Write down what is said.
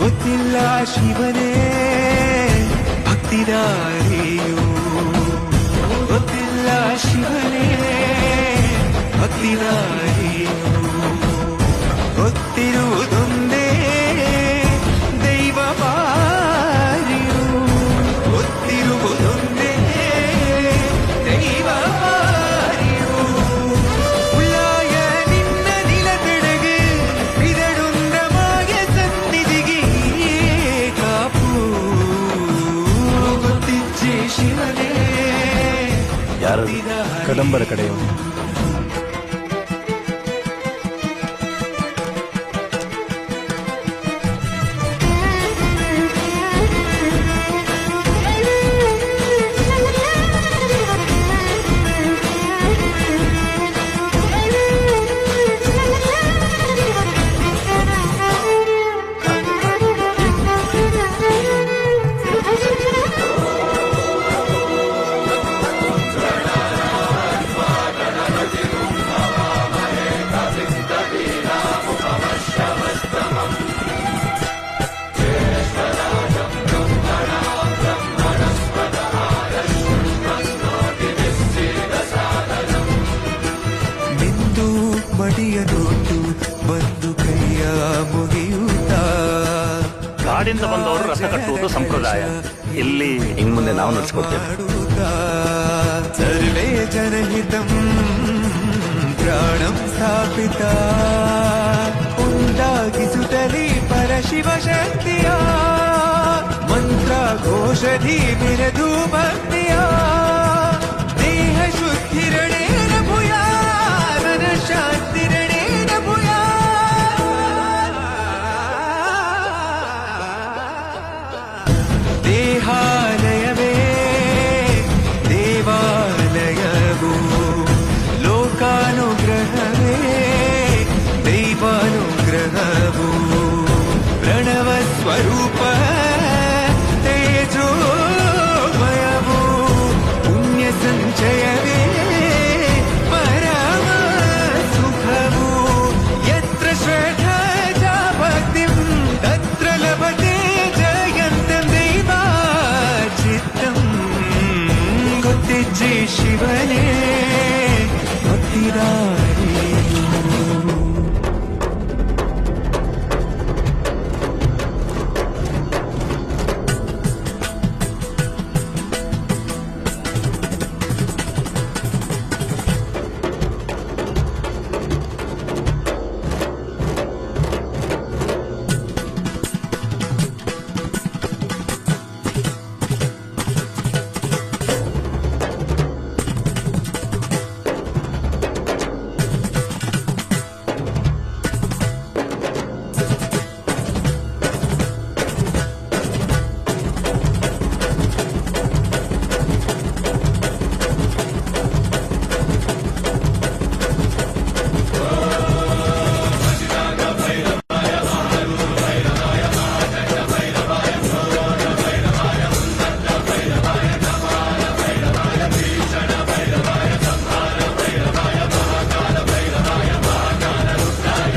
ಗೊತ್ತಿಲ್ಲ ಶಿವನೇ ಭಕ್ತಿದಾರಿಯು ಗೊತ್ತಿಲ್ಲ ಶಿವನೇ ಭಕ್ತಿದಾರಿಯು ಕದಂಬರ ಕಡೆಯವರು. ಕಾಡಿಂದ ಬಂದವರು ರಸ ಕಟ್ಟುವುದು ಸಂಪ್ರದಾಯ. ಇಲ್ಲಿ ಇನ್ ಮುಂದೆ ನಾವು ನಡೆಸ್ಕೊಡ್ತೇವೆ. ಸರ್ವೇ ಸ್ಥಾಪಿತ. ಪರಶಿವ ಶಕ್ತಿಯ ಮಂತ್ರ ಘೋಷಧಿ ಬಿರದು കുത്തിച്ച് ശിവനെ ഒത്തിരാ